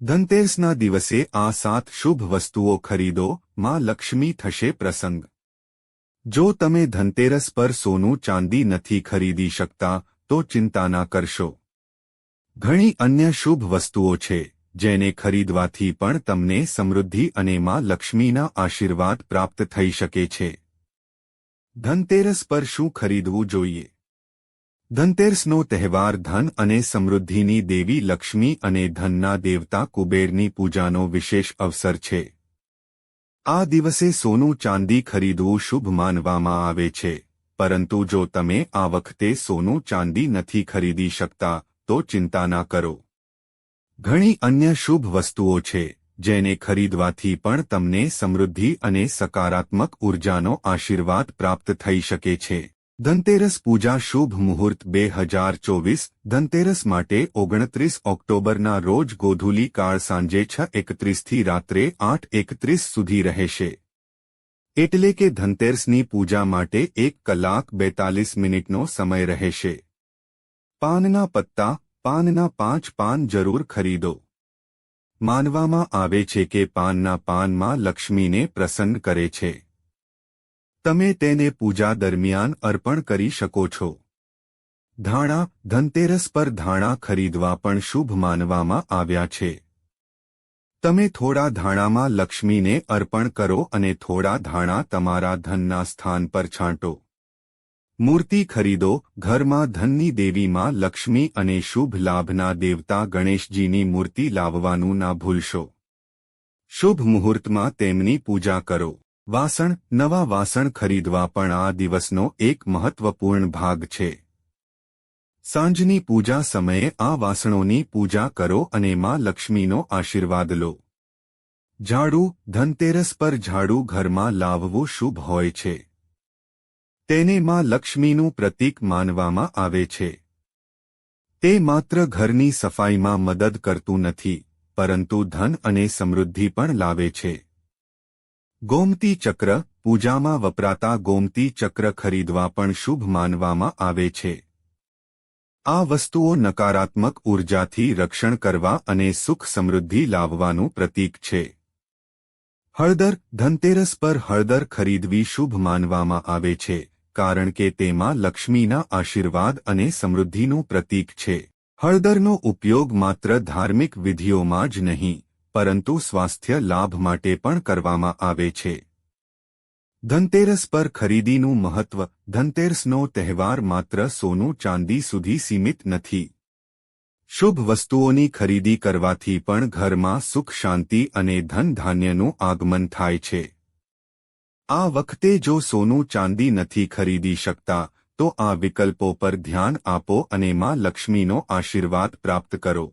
ધનતેરસના દિવસે આ સાત શુભ વસ્તુઓ ખરીદો, માં લક્ષ્મી થશે પ્રસંગ. જો તમે ધનતેરસ પર સોનું ચાંદી નથી ખરીદી શકતા, તો ચિંતા ના કરશો. ઘણી અન્ય શુભ વસ્તુઓ છે, જેને ખરીદવાથી પણ તમને સમૃદ્ધિ અને માં લક્ષ્મીના આશીર્વાદ પ્રાપ્ત થઈ શકે છે. ધનતેરસ પર શું ખરીદવું જોઈએ? ધનતેરસનો તહેવાર ધન અને સમૃદ્ધિની દેવી લક્ષ્મી અને ધનના દેવતા કુબેરની પૂજાનો વિશેષ અવસર છે. આ દિવસે સોનું ચાંદી ખરીદવું શુભ માનવામાં આવે છે. પરંતુ જો તમે આ વખતે સોનું ચાંદી નથી ખરીદી શકતા, તો ચિંતા ના કરો. ઘણી અન્ય શુભ વસ્તુઓ છે, જેને ખરીદવાથી પણ તમને સમૃદ્ધિ અને સકારાત્મક ઉર્જાનો આશીર્વાદ પ્રાપ્ત થઈ શકે છે. ધનતેરસ પૂજા શુભ મુહૂર્ત બે હજાર ચોવીસ, ધનતેરસ માટે ઓગણત્રીસ ઓક્ટોબરના રોજ ગોધુલી કાળ સાંજે છ એકત્રીસથી રાત્રે આઠ એકત્રીસ સુધી રહેશે. એટલે કે ધનતેરસની પૂજા માટે એક કલાક બેતાલીસ મિનિટનો સમય રહેશે. પાનના પત્તા, પાનના પાંચ પાન જરૂર ખરીદો. માનવામાં આવે છે કે પાનના પાનમાં લક્ષ્મીને પ્રસન્ન કરે છે. તમે તેને પૂજા દરમિયાન અર્પણ કરી શકો છો. ધાણા, ધનતેરસ પર ધાણા ખરીદવા પણ શુભ માનવામાં આવ્યા છે. તમે થોડા ધાણામાં લક્ષ્મીને અર્પણ કરો અને થોડા ધાણા તમારા ધનના સ્થાન પર છાંટો. મૂર્તિ ખરીદો, ઘરમાં ધનની દેવીમાં લક્ષ્મી અને શુભ લાભના દેવતા ગણેશજીની મૂર્તિ લાવવાનું ના ભૂલશો. શુભ મુહૂર્તમાં તેમની પૂજા કરો. વાસણ, નવા વાસણ ખરીદવા પણ આ દિવસનો એક મહત્વપૂર્ણ ભાગ છે. સાંજની પૂજા સમયે આ વાસણોની પૂજા કરો અને માં લક્ષ્મીનો આશીર્વાદ લો. ઝાડુ, ધનતેરસ પર ઝાડુ ઘરમાં લાવવું શુભ હોય છે. તેને માં લક્ષ્મીનું પ્રતીક માનવામાં આવે છે. તે માત્ર ઘરની સફાઈમાં મદદ કરતું નથી, પરંતુ ધન અને સમૃદ્ધિ પણ લાવે છે. ગોમતી ચક્ર, પૂજામાં વપરાતા ગોમતી ચક્ર ખરીદવા પણ શુભ માનવામાં આવે છે. આ વસ્તુઓ નકારાત્મક ઉર્જાથી રક્ષણ કરવા અને સુખ સમૃદ્ધિ લાવવાનું પ્રતીક છે. હળદર, ધનતેરસ પર હળદર ખરીદવી શુભ માનવામાં આવે છે, કારણ કે તેમાં લક્ષ્મીના આશીર્વાદ અને સમૃદ્ધિનું પ્રતીક છે. હળદરનો ઉપયોગ માત્ર ધાર્મિક વિધિઓમાં જ નહીં પરંતુ સ્વાસ્થ્ય લાભ માટે પણ કરવામાં આવે છે. ધનતેરસ પર ખરીદીનું મહત્વ. ધનતેરસનો તહેવાર માત્ર સોનું ચાંદી સુધી સીમિત નથી. શુભ વસ્તુઓની ખરીદી કરવાથી પણ ઘરમાં સુખ, શાંતિ અને ધન ધાન્યનું આગમન થાય છે. આ વખતે જો સોનું ચાંદી નથી ખરીદી શકતા, તો આ વિકલ્પો પર ધ્યાન આપો અને માં લક્ષ્મીનો આશીર્વાદ પ્રાપ્ત કરો.